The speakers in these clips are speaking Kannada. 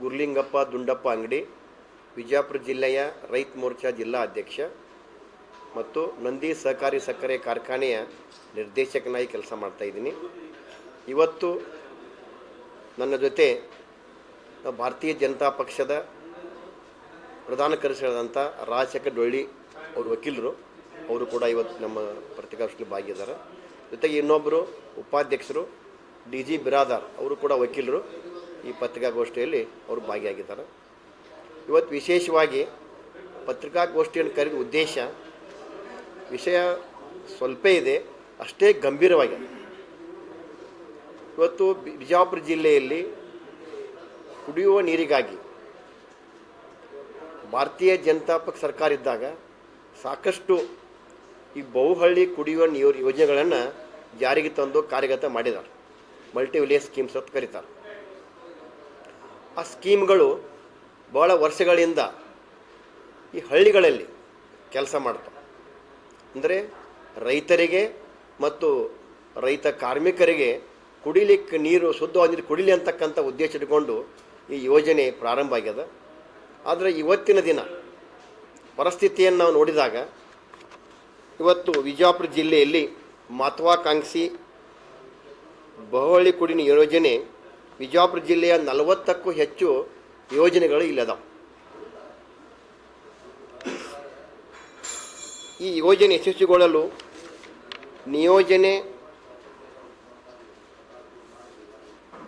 ಗುರ್ಲಿಂಗಪ್ಪ ದುಂಡಪ್ಪ ಅಂಗಡಿ ವಿಜಯಪುರ ಜಿಲ್ಲೆಯ ರೈತ ಮೋರ್ಚಾ ಜಿಲ್ಲಾ ಅಧ್ಯಕ್ಷ ಮತ್ತು ನಂದಿ ಸಹಕಾರಿ ಸಕ್ಕರೆ ಕಾರ್ಖಾನೆಯ ನಿರ್ದೇಶಕನಾಗಿ ಕೆಲಸ ಮಾಡ್ತಾಯಿದ್ದೀನಿ ಇವತ್ತು ನನ್ನ ಜೊತೆ ಭಾರತೀಯ ಜನತಾ ಪಕ್ಷದ ಪ್ರಧಾನ ಕರೆಸಿದಂಥ ರಾಜಶೇಖರ್ ಡೊಳ್ಳಿ ಅವರು ವಕೀಲರು, ಅವರು ಕೂಡ ಇವತ್ತು ನಮ್ಮ ಪತ್ರಿಕಾಗೋಷ್ಠಿಯಲ್ಲಿ ಭಾಗಿದ್ದಾರೆ ಜೊತೆಗೆ ಇನ್ನೊಬ್ಬರು ಉಪಾಧ್ಯಕ್ಷರು ಡಿ ಜಿ ಬಿರಾದಾರ್, ಅವರು ಕೂಡ ವಕೀಲರು. ಈ ಪತ್ರಿಕಾಗೋಷ್ಠಿಯಲ್ಲಿ ಅವರು ಭಾಗಿಯಾಗಿದ್ದಾರೆ. ಇವತ್ತು ವಿಶೇಷವಾಗಿ ಪತ್ರಿಕಾಗೋಷ್ಠಿಯನ್ನು ಕರೆದ ಉದ್ದೇಶ ವಿಷಯ ಸ್ವಲ್ಪ ಇದೆ, ಅಷ್ಟೇ ಗಂಭೀರವಾಗಿದೆ. ಇವತ್ತು ಬಿಜಾಪುರ ಜಿಲ್ಲೆಯಲ್ಲಿ ಕುಡಿಯುವ ನೀರಿಗಾಗಿ ಭಾರತೀಯ ಜನತಾ ಪಕ್ಷ ಸರ್ಕಾರ ಇದ್ದಾಗ ಸಾಕಷ್ಟು ಈ ಬಹುಹಳ್ಳಿ ಕುಡಿಯುವ ನೀರು ಯೋಜನೆಗಳನ್ನು ಜಾರಿಗೆ ತಂದು ಕಾರ್ಯಗತ ಮಾಡಿದ್ದಾರೆ. ಮಲ್ಟಿ ವಿಲೇಜ್ ಸ್ಕೀಮ್ಸ್ ಅಂತ ಕರೀತಾರೆ. ಆ ಸ್ಕೀಮ್ಗಳು ಭಾಳ ವರ್ಷಗಳಿಂದ ಈ ಹಳ್ಳಿಗಳಲ್ಲಿ ಕೆಲಸ ಮಾಡ್ತವೆ ಅಂದರೆ ರೈತರಿಗೆ ಮತ್ತು ರೈತ ಕಾರ್ಮಿಕರಿಗೆ ಕುಡಿಲಿಕ್ಕೆ ನೀರು ಶುದ್ಧವಾದ ನೀರು ಕುಡಿಲಿ ಅಂತಕ್ಕಂಥ ಉದ್ದೇಶ ಇಟ್ಕೊಂಡು ಈ ಯೋಜನೆ ಪ್ರಾರಂಭ ಆಗ್ಯದ. ಆದರೆ ಇವತ್ತಿನ ದಿನ ಪರಿಸ್ಥಿತಿಯನ್ನು ನಾವು ನೋಡಿದಾಗ ಇವತ್ತು ವಿಜಯಪುರ ಜಿಲ್ಲೆಯಲ್ಲಿ ಮಹತ್ವಾಕಾಂಕ್ಷಿ ಬಹುಹಳ್ಳಿ ಕುಡಿನ ಯೋಜನೆ ವಿಜಯಪುರ ಜಿಲ್ಲೆಯ ನಲವತ್ತಕ್ಕೂ ಹೆಚ್ಚು ಯೋಜನೆಗಳು ಇಲ್ಲದಾವ. ಈ ಯೋಜನೆ ಯಶಸ್ವಿಗೊಳ್ಳಲು ನಿಯೋಜನೆ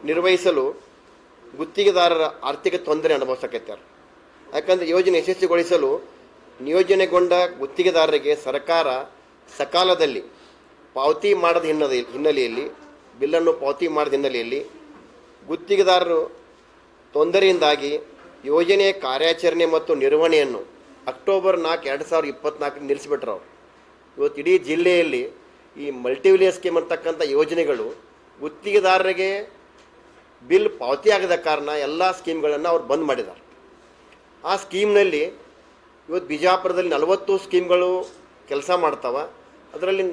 ನಿರ್ವಹಿಸಲು ಗುತ್ತಿಗೆದಾರರ ಆರ್ಥಿಕ ತೊಂದರೆ ಅನುಭವಿಸಕತ್ತಾರೆ ಯಾಕಂದರೆ ಯೋಜನೆ ಯಶಸ್ವಿಗೊಳಿಸಲು ನಿಯೋಜನೆಗೊಂಡ ಗುತ್ತಿಗೆದಾರರಿಗೆ ಸರ್ಕಾರ ಸಕಾಲದಲ್ಲಿ ಪಾವತಿ ಮಾಡದ ಹಿನ್ನೆಲೆ ಹಿನ್ನೆಲೆಯಲ್ಲಿ, ಬಿಲ್ಲನ್ನು ಪಾವತಿ ಮಾಡದ ಹಿನ್ನೆಲೆಯಲ್ಲಿ ಗುತ್ತಿಗೆದಾರರು ತೊಂದರೆಯಿಂದಾಗಿ ಯೋಜನೆ ಕಾರ್ಯಾಚರಣೆ ಮತ್ತು ನಿರ್ವಹಣೆಯನ್ನು ಅಕ್ಟೋಬರ್ ನಾಲ್ಕು, ಎರಡು ಸಾವಿರದ ಇಪ್ಪತ್ನಾಲ್ಕು ನಿಲ್ಲಿಸಿಬಿಟ್ರು ಅವರು. ಇವತ್ತು ಇಡೀ ಜಿಲ್ಲೆಯಲ್ಲಿ ಈ ಮಲ್ಟಿವಿಲಿಯರ್ ಸ್ಕೀಮ್ ಅಂತಕ್ಕಂಥ ಯೋಜನೆಗಳು ಗುತ್ತಿಗೆದಾರರಿಗೆ ಬಿಲ್ ಪಾವತಿ ಆಗದ ಕಾರಣ ಎಲ್ಲ ಸ್ಕೀಮ್ಗಳನ್ನು ಅವ್ರು ಬಂದ್ ಮಾಡಿದ್ದಾರೆ ಆ ಸ್ಕೀಮ್ನಲ್ಲಿ ಇವತ್ತು ಬಿಜಾಪುರದಲ್ಲಿ ನಲವತ್ತು ಸ್ಕೀಮ್ಗಳು ಕೆಲಸ ಮಾಡ್ತಾವೆ. ಅದರಲ್ಲಿ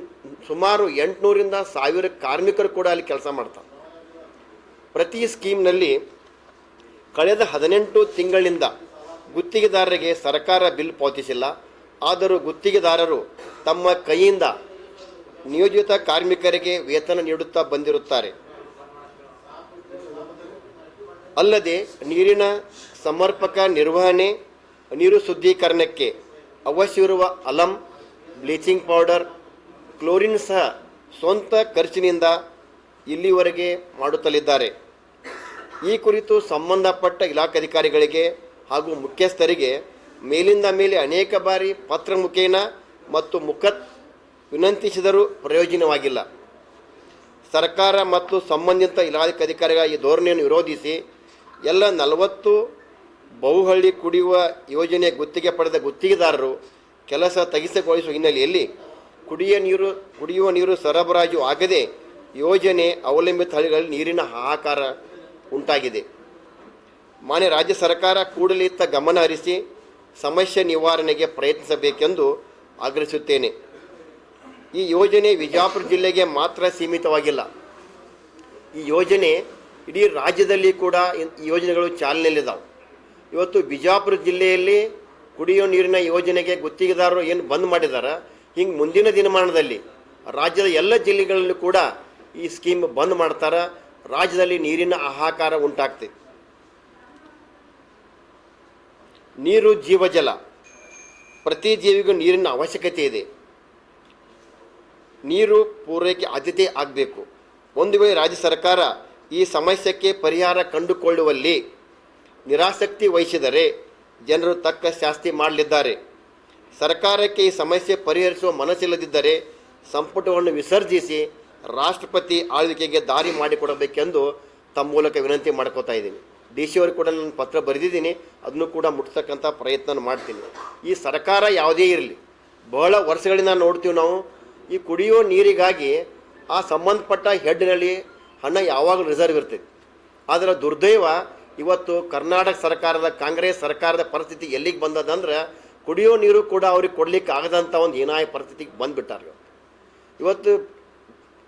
ಸುಮಾರು ಎಂಟುನೂರಿಂದ ಸಾವಿರ ಕಾರ್ಮಿಕರು ಕೂಡ ಅಲ್ಲಿ ಕೆಲಸ ಮಾಡ್ತಾರೆ ಪ್ರತಿ ಸ್ಕೀಮ್ನಲ್ಲಿ ಕಳೆದ ಹದಿನೆಂಟು ತಿಂಗಳಿಂದ ಗುತ್ತಿಗೆದಾರರಿಗೆ ಸರ್ಕಾರ ಬಿಲ್ ಪಾವತಿಸಿಲ್ಲ. ಆದರೂ ಗುತ್ತಿಗೆದಾರರು ತಮ್ಮ ಕೈಯಿಂದ ನಿಯೋಜಿತ ಕಾರ್ಮಿಕರಿಗೆ ವೇತನ ನೀಡುತ್ತಾ ಬಂದಿರುತ್ತಾರೆ. ಅಲ್ಲದೆ ನೀರಿನ ಸಮರ್ಪಕ ನಿರ್ವಹಣೆ, ನೀರು ಶುದ್ಧೀಕರಣಕ್ಕೆ ಅವಶ್ಯವಿರುವ ಅಲಂ, ಬ್ಲೀಚಿಂಗ್ ಪೌಡರ್, ಕ್ಲೋರಿನ್ ಸಹ ಸ್ವಂತ ಖರ್ಚಿನಿಂದ ಇಲ್ಲಿವರೆಗೆ ಮಾಡುತ್ತಲಿದ್ದಾರೆ. ಈ ಕುರಿತು ಸಂಬಂಧಪಟ್ಟ ಇಲಾಖಾಧಿಕಾರಿಗಳಿಗೆ ಹಾಗೂ ಮುಖ್ಯಸ್ಥರಿಗೆ ಮೇಲಿಂದ ಮೇಲೆ ಅನೇಕ ಬಾರಿ ಪತ್ರ ಮುಖೇನ ಮತ್ತು ಮುಖತ್ ವಿನಂತಿಸಿದರೂ ಪ್ರಯೋಜನವಾಗಿಲ್ಲ. ಸರ್ಕಾರ ಮತ್ತು ಸಂಬಂಧಿತ ಇಲಾಖಾಧಿಕಾರಿಗಳ ಈ ಧೋರಣೆಯನ್ನು ವಿರೋಧಿಸಿ ಎಲ್ಲ ನಲವತ್ತು ಬಹುಹಳ್ಳಿ ಕುಡಿಯುವ ಯೋಜನೆ ಗುತ್ತಿಗೆ ಪಡೆದ ಗುತ್ತಿಗೆದಾರರು ಕೆಲಸ ತಗಿಸಿಗೊಳಿಸುವ ಹಿನ್ನೆಲೆಯಲ್ಲಿ ಕುಡಿಯ ನೀರು, ಕುಡಿಯುವ ನೀರು ಸರಬರಾಜು ಆಗದೆ ಯೋಜನೆ ಅವಲಂಬಿತ ಹಳ್ಳಿಗಳಲ್ಲಿ ನೀರಿನ ಹಾಹಾಕಾರ ಉಂಟಾಗಿದೆ. ಮಾನ್ಯ ರಾಜ್ಯ ಸರ್ಕಾರ ಕೂಡಲೇ ಇತ್ತ ಗಮನ ಹರಿಸಿ ಸಮಸ್ಯೆ ನಿವಾರಣೆಗೆ ಪ್ರಯತ್ನಿಸಬೇಕೆಂದು ಆಗ್ರಹಿಸುತ್ತೇನೆ. ಈ ಯೋಜನೆ ವಿಜಯಪುರ ಜಿಲ್ಲೆಗೆ ಮಾತ್ರ ಸೀಮಿತವಾಗಿಲ್ಲ. ಈ ಯೋಜನೆ ಇಡೀ ರಾಜ್ಯದಲ್ಲಿ ಕೂಡ ಈ ಯೋಜನೆಗಳು ಚಾಲನೆಯಲ್ಲಿದ್ದಾವೆ ಇವತ್ತು ಬಿಜಾಪುರ ಜಿಲ್ಲೆಯಲ್ಲಿ ಕುಡಿಯೋ ನೀರಿನ ಯೋಜನೆಗೆ ಗುತ್ತಿಗೆದಾರರು ಏನು ಬಂದ್ ಮಾಡಿದ್ದಾರೆ ಹಿಂಗೆ ಮುಂದಿನ ದಿನಮಾನದಲ್ಲಿ ರಾಜ್ಯದ ಎಲ್ಲ ಜಿಲ್ಲೆಗಳಲ್ಲೂ ಕೂಡ ಈ ಸ್ಕೀಮ್ ಬಂದ್ ಮಾಡ್ತಾರೆ. ರಾಜ್ಯದಲ್ಲಿ ನೀರಿನ ಆಹಾಕಾರ ಉಂಟಾಗ್ತದೆ ನೀರು ಜೀವಜಲ ಪ್ರತಿ ಜೀವಿಗೂ ನೀರಿನ ಅವಶ್ಯಕತೆ ಇದೆ. ನೀರು ಪೂರೈಕೆ ಆದ್ಯತೆ ಆಗಬೇಕು. ಒಂದು ವೇಳೆ ರಾಜ್ಯ ಸರ್ಕಾರ ಈ ಸಮಸ್ಯೆಗೆ ಪರಿಹಾರ ಕಂಡುಕೊಳ್ಳುವಲ್ಲಿ ನಿರಾಸಕ್ತಿ ವಹಿಸಿದರೆ ಜನರು ತಕ್ಕ ಶಾಸ್ತಿ ಮಾಡಲಿದ್ದಾರೆ. ಸರ್ಕಾರಕ್ಕೆ ಈ ಸಮಸ್ಯೆ ಪರಿಹರಿಸುವ ಮನಸ್ಸಿಲ್ಲದಿದ್ದರೆ ಸಂಪುಟವನ್ನು ವಿಸರ್ಜಿಸಿ ರಾಷ್ಟ್ರಪತಿ ಆಳ್ವಿಕೆಗೆ ದಾರಿ ಮಾಡಿಕೊಡಬೇಕೆಂದು ತಮ್ಮ ಮೂಲಕ ವಿನಂತಿ ಮಾಡ್ಕೋತಾ ಇದ್ದೀನಿ. ಡಿ ಸಿ ಅವ್ರಿಗೆ ಕೂಡ ನಾನು ಪತ್ರ ಬರೆದಿದ್ದೀನಿ. ಅದನ್ನು ಕೂಡ ಮುಟ್ತಕ್ಕಂಥ ಪ್ರಯತ್ನ ಮಾಡ್ತೀನಿ. ಈ ಸರ್ಕಾರ ಯಾವುದೇ ಇರಲಿ, ಬಹಳ ವರ್ಷಗಳಿಂದ ನೋಡ್ತೀವಿ ನಾವು, ಈ ಕುಡಿಯೋ ನೀರಿಗಾಗಿ ಆ ಸಂಬಂಧಪಟ್ಟ ಹೆಡ್ನಲ್ಲಿ ಹಣ ಯಾವಾಗಲೂ ರಿಸರ್ವ್ ಇರ್ತೈತಿ. ಆದರೆ ದುರ್ದೈವ ಇವತ್ತು ಕರ್ನಾಟಕ ಸರ್ಕಾರದ, ಕಾಂಗ್ರೆಸ್ ಸರ್ಕಾರದ ಪರಿಸ್ಥಿತಿ ಎಲ್ಲಿಗೆ ಬಂದದಂದ್ರೆ ಕುಡಿಯೋ ನೀರು ಕೂಡ ಅವ್ರಿಗೆ ಕೊಡ್ಲಿಕ್ಕೆ ಆಗದಂಥ ಒಂದು ಏನಾಯ ಪರಿಸ್ಥಿತಿಗೆ ಬಂದುಬಿಟ್ಟಾರೆ ಇವತ್ತು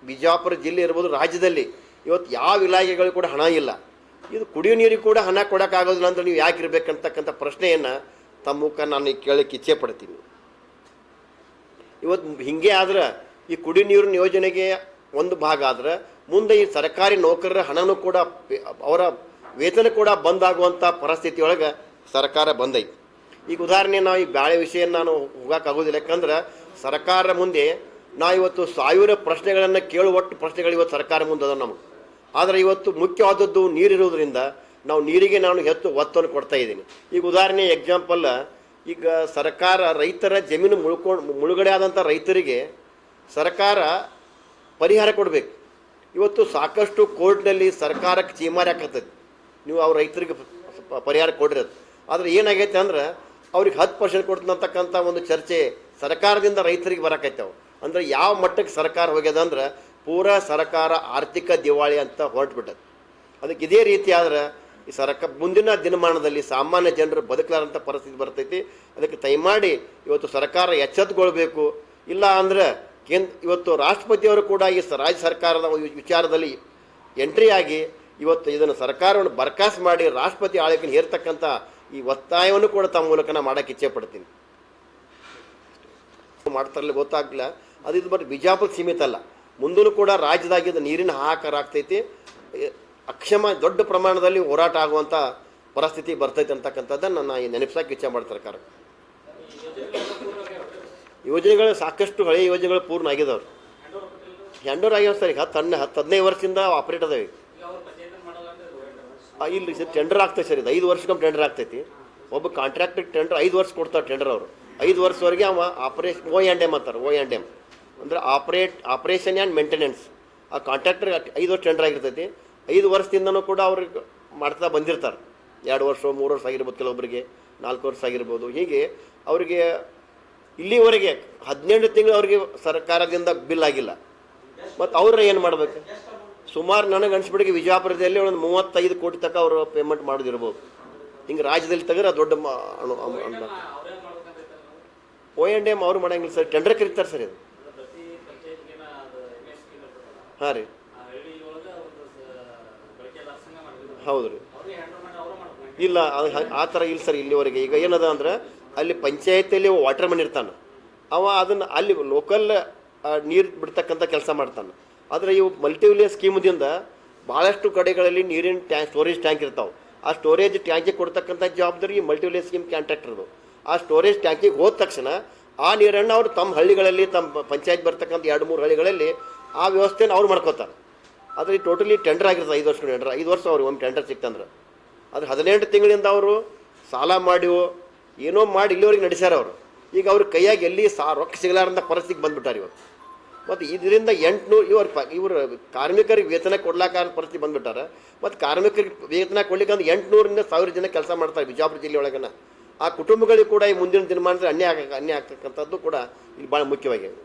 ಬಿಜಾಪುರ ಜಿಲ್ಲೆ ಇರ್ಬೋದು ರಾಜ್ಯದಲ್ಲಿ ಇವತ್ತು ಯಾವ ಇಲಾಖೆಗಳು ಕೂಡ ಹಣ ಇಲ್ಲ. ಇದು ಕುಡಿಯೋ ನೀರಿಗೆ ಕೂಡ ಹಣ ಕೊಡೋಕ್ಕಾಗೋದಿಲ್ಲ ಅಂದರೆ ನೀವು ಯಾಕೆ ಇರಬೇಕಂತಕ್ಕಂಥ ಪ್ರಶ್ನೆಯನ್ನು ತಮ್ಮ ಮುಖ ನಾನು ಕೇಳಕ್ಕೆ ಇಚ್ಛೆ ಪಡ್ತೀನಿ. ಇವತ್ತು ಹಿಂಗೆ ಆದ್ರೆ ಈ ಕುಡಿಯೋ ನೀರಿನ ಯೋಜನೆಗೆ ಒಂದು ಭಾಗ ಆದ್ರೆ ಮುಂದೆ ಈ ಸರ್ಕಾರಿ ನೌಕರರ ಹಣನೂ ಕೂಡ ಅವರ ವೇತನ ಕೂಡ ಬಂದಾಗುವಂಥ ಪರಿಸ್ಥಿತಿ ಒಳಗೆ ಸರ್ಕಾರ ಬಂದೈತಿ. ಈಗ ಉದಾಹರಣೆ ನಾವು ಈ ಬ್ಯಾಳೆ ವಿಷಯ ನಾನು ಹೋಗೋಕ್ಕಾಗೋದಿಲ್ಲ ಯಾಕಂದ್ರೆ ಸರ್ಕಾರ ಮುಂದೆ ನಾವು ಇವತ್ತು ಸಾವಿರ ಪ್ರಶ್ನೆಗಳನ್ನು ಕೇಳುವಟ್ಟು ಪ್ರಶ್ನೆಗಳು ಇವತ್ತು ಸರ್ಕಾರ ಮುಂದೆ ಅದ ನಮಗೆ. ಆದರೆ ಇವತ್ತು ಮುಖ್ಯವಾದದ್ದು ನೀರಿರುವುದರಿಂದ ನಾವು ನೀರಿಗೆ ನಾನು ಹೆಚ್ಚು ಒತ್ತನ್ನು ಕೊಡ್ತಾ ಇದ್ದೀನಿ. ಈಗ ಉದಾಹರಣೆ ಎಕ್ಸಾಂಪಲ್ ಈಗ ಸರ್ಕಾರ ರೈತರ ಜಮೀನು ಮುಳ್ಕೊಂಡು ಮುಳುಗಡೆ ಆದಂಥ ರೈತರಿಗೆ ಸರ್ಕಾರ ಪರಿಹಾರ ಕೊಡಬೇಕು. ಇವತ್ತು ಸಾಕಷ್ಟು ಕೋರ್ಟ್ನಲ್ಲಿ ಸರ್ಕಾರಕ್ಕೆ ಚೀಮಾರಿ ಹಾಕತ್ತೈತಿ. ನೀವು ಅವ್ರ ರೈತರಿಗೆ ಪರಿಹಾರ ಕೊಡಿರೋದು ಆದರೆ ಏನಾಗೈತೆ ಅಂದ್ರೆ ಅವ್ರಿಗೆ ಹತ್ತು ಪರ್ಸೆಂಟ್ ಕೊಡ್ತಕ್ಕಂಥ ಒಂದು ಚರ್ಚೆ ಸರ್ಕಾರದಿಂದ ರೈತರಿಗೆ ಬರಕೈತಾವ ಅಂದ್ರೆ ಯಾವ ಮಟ್ಟಕ್ಕೆ ಸರ್ಕಾರ ಹೋಗ್ಯದ ಅಂದ್ರೆ ಪೂರಾ ಸರ್ಕಾರ ಆರ್ಥಿಕ ದಿವಾಳಿ ಅಂತ ಹೊರಟ್ಬಿಟ್ಟದ. ಅದಕ್ಕೆ ಇದೇ ರೀತಿ ಆದ್ರೆ ಈ ಸರ್ಕ, ಮುಂದಿನ ದಿನಮಾನದಲ್ಲಿ ಸಾಮಾನ್ಯ ಜನರು ಬದುಕಲಾರಂಥ ಪರಿಸ್ಥಿತಿ ಬರ್ತೈತಿ. ಅದಕ್ಕೆ ದಯಮಾಡಿ ಇವತ್ತು ಸರ್ಕಾರ ಎಚ್ಚೆತ್ತುಕೊಳ್ಬೇಕು ಇಲ್ಲ ಅಂದ್ರೆ ಕೇಂದ್ರ ಇವತ್ತು ರಾಷ್ಟ್ರಪತಿಯವರು ಕೂಡ ಈ ರಾಜ್ಯ ಸರ್ಕಾರದ ವಿಚಾರದಲ್ಲಿ ಎಂಟ್ರಿ ಆಗಿ ಇವತ್ತು ಇದನ್ನು ಸರ್ಕಾರವನ್ನು ಬರ್ಕಾಸ್ ಮಾಡಿ ರಾಷ್ಟ್ರಪತಿ ಆಳ್ವಿಕೆಯನ್ನು ಹೇರ್ತಕ್ಕಂಥ ಈ ಒತ್ತಾಯವನ್ನು ಕೂಡ ತಮ್ಮ ಮೂಲಕ ನಾನು ಮಾಡೋಕ್ಕೆ ಇಚ್ಛೆ ಪಡ್ತೀನಿ ಮಾಡ್ತಾರಲ್ಲ ಗೊತ್ತಾಗಲಿಲ್ಲ. ಅದು ಇದು ಬಟ್ ಬಿಜಾಪುರ ಸೀಮಿತ ಅಲ್ಲ. ಮುಂದೂ ಕೂಡ ರಾಜ್ಯದಾಗ ನೀರಿನ ಹಾಹಾಕಾರ ಆಗ್ತೈತಿ. ಅಕ್ಷಮ ದೊಡ್ಡ ಪ್ರಮಾಣದಲ್ಲಿ ಹೋರಾಟ ಆಗುವಂಥ ಪರಿಸ್ಥಿತಿ ಬರ್ತೈತೆ ಅಂತಕ್ಕಂಥದ್ದನ್ನು ನಾನು ಈ ನೆನಪಿಸೋಕೆ ಇಚ್ಛೆ ಮಾಡ್ತಾರೆ ಸರ್ಕಾರ ಯೋಜನೆಗಳು ಸಾಕಷ್ಟು ಹಳೆಯ ಯೋಜನೆಗಳು ಪೂರ್ಣ ಆಗಿದವ್ರು ಹ್ಯಾಂಡೋರ್ ಆಗ್ಯಾವ ಸರ್ ಈಗ ಹತ್ತು ಹಣ್ಣು ಹತ್ತು ಹದಿನೈದು ವರ್ಷದಿಂದ ಆಪ್ರೇಟ್ ಅದಾವೆ ಇಲ್ಲಿ ಸರ್ ಟೆಂಡರ್ ಆಗ್ತೈತೆ ಸರ್ ಇದು. ಐದು ವರ್ಷಕ್ಕೊಮ್ಮೆ ಟೆಂಡರ್ ಆಗ್ತೈತಿ. ಒಬ್ಬ ಕಾಂಟ್ರಾಕ್ಟರ್ ಟೆಂಡರ್ ಐದು ವರ್ಷ ಕೊಡ್ತಾರೆ ಟೆಂಡರ್ ಅವರು. ಐದು ವರ್ಷವರೆಗೆ ಅವ ಆಪರೇಷನ್ ಓ ಆ್ಯಂಡ್ ಎಂ ಅಂತಾರೆ ಓ ಆ್ಯಂಡ್ ಎಂ ಅಂದ್ರೆ ಆಪ್ರೇಟ್ ಆಪ್ರೇಷನ್ ಆ್ಯಂಡ್ ಮೇಂಟೆನೆನ್ಸ್ ಆ ಕಾಂಟ್ರಾಕ್ಟರ್ ಐದು ವರ್ಷ ಟೆಂಡರ್ ಆಗಿರ್ತೈತಿ. ಐದು ವರ್ಷದಿಂದನೂ ಕೂಡ ಅವ್ರಿಗೆ ಮಾಡ್ತಾ ಬಂದಿರ್ತಾರೆ. ಎರಡು ವರ್ಷ, ಮೂರು ವರ್ಷ ಆಗಿರ್ಬೋದು ಕೆಲವೊಬ್ಬರಿಗೆ ನಾಲ್ಕು ವರ್ಷ ಆಗಿರ್ಬೋದು. ಹೀಗೆ ಅವರಿಗೆ ಇಲ್ಲಿವರೆಗೆ ಹದಿನೆಂಟು ತಿಂಗಳು ಅವರಿಗೆ ಸರ್ಕಾರದಿಂದ ಬಿಲ್ ಆಗಿಲ್ಲ. ಮತ್ತು ಅವ್ರ ಏನು ಮಾಡಬೇಕು? ಸುಮಾರು ನನಗೆ ಅನಿಸ್ಬಿಟ್ಟಿಗೆ ವಿಜಯಪುರದಲ್ಲಿ ಒಂದು ಮೂವತ್ತೈದು ಕೋಟಿ ತನಕ ಅವರು ಪೇಮೆಂಟ್ ಮಾಡೋದಿರ್ಬೋದು. ಹಿಂಗೆ ರಾಜ್ಯದಲ್ಲಿ ತೆಗೆದ್ರೆ ದೊಡ್ಡ ಓ ಎಂಡ್ ಎಂ ಅವ್ರು ಮಾಡಂಗಿಲ್ಲ ಸರ್. ಟೆಂಡರ್ ಕರೀತಾರೆ ಸರ್ ಇದು. ಹಾಂ ರೀ. ಹೌದು ರೀ. ಇಲ್ಲ ಆ ಥರ ಇಲ್ಲ ಸರ್ ಇಲ್ಲಿವರೆಗೆ. ಈಗ ಏನದ ಅಂದ್ರೆ, ಅಲ್ಲಿ ಪಂಚಾಯತಿಯಲ್ಲಿ ವಾಟರ್ ಮನ್ ಇರ್ತಾನೆ. ಅವ ಅದನ್ನು ಅಲ್ಲಿ ಲೋಕಲ್ ನೀರು ಬಿಡ್ತಕ್ಕಂಥ ಕೆಲಸ ಮಾಡ್ತಾನೆ. ಆದರೆ ಇವು ಮಲ್ಟಿವಿಲಿಯರ್ ಸ್ಕೀಮ್ದಿಂದ ಭಾಳಷ್ಟು ಕಡೆಗಳಲ್ಲಿ ನೀರಿನ ಟ್ಯಾಂಕ್ ಸ್ಟೋರೇಜ್ ಟ್ಯಾಂಕ್ ಇರ್ತಾವೆ. ಆ ಸ್ಟೋರೇಜ್ ಟ್ಯಾಂಕಿಗೆ ಕೊಡ್ತಕ್ಕಂಥ ಜವಾಬ್ದಾರಿ ಮಲ್ಟಿವಿಲಿಯರ್ ಸ್ಕೀಮ್ ಕಾಂಟ್ರಾಕ್ಟರ್ದು ಆ ಸ್ಟೋರೇಜ್ ಟ್ಯಾಂಕಿಗೆ ಹೋದ ತಕ್ಷಣ ಆ ನೀರನ್ನು ಅವರು ತಮ್ಮ ಹಳ್ಳಿಗಳಲ್ಲಿ, ತಮ್ಮ ಪಂಚಾಯತ್ ಬರ್ತಕ್ಕಂಥ ಎರಡು, ಮೂರು ಹಳ್ಳಿಗಳಲ್ಲಿ ಆ ವ್ಯವಸ್ಥೆನ ಅವ್ರು ಮಾಡ್ಕೋತಾರೆ. ಆದರೆ ಟೋಟಲಿ ಟೆಂಡರ್ ಆಗಿರ್ತದೆ ಐದು ವರ್ಷ ಟೆಂಡರ್ ಐದು ವರ್ಷ ಅವ್ರಿಗೆ ಒಂದು ಟೆಂಡರ್ ಸಿಕ್ತಂದ್ರೆ. ಅದು ಹದಿನೆಂಟು ತಿಂಗಳಿಂದ ಅವರು ಸಾಲ ಮಾಡಿವು ಏನೋ ಮಾಡಿ ಇಲ್ಲಿವರೆಗೆ ನಡೆಸ್ಯಾರ ಅವರು. ಈಗ ಅವ್ರ ಕೈಯಾಗಿ ಎಲ್ಲಿ ಸಾ ರೊಕ್ಕ ಸಿಗಲಾರಂಥ ಪರಿಸ್ಥಿತಿಗೆ ಬಂದ್ಬಿಟ್ಟಾರ ಇವರು. ಮತ್ತು ಇದರಿಂದ ಎಂಟುನೂರು ಇವರು ಪ, ಇವರು ಕಾರ್ಮಿಕರಿಗೆ ವೇತನ ಕೊಡ್ಲಾಕ ಪರಿಸ್ಥಿತಿ ಬಂದ್ಬಿಟ್ಟಾರೆ. ಮತ್ತು ಕಾರ್ಮಿಕರಿಗೆ ವೇತನ ಕೊಡ್ಲಿಕ್ಕೆ ಅಂದ್ರೆ ಎಂಟುನೂರಿಂದ ಸಾವಿರ ಜನ ಕೆಲಸ ಮಾಡ್ತಾರೆ ಬಿಜಾಪುರ ಜಿಲ್ಲೆ ಆ ಕುಟುಂಬಗಳಿಗೆ ಕೂಡ ಈ ಮುಂದಿನ ದಿನಮಾನದಲ್ಲಿ ಅನ್ಯ ಆಗ ಅನ್ಯಾಯ ಆಗ್ತಕ್ಕಂಥದ್ದು ಕೂಡ ಇಲ್ಲಿ ಭಾಳ ಮುಖ್ಯವಾಗಿದೆ.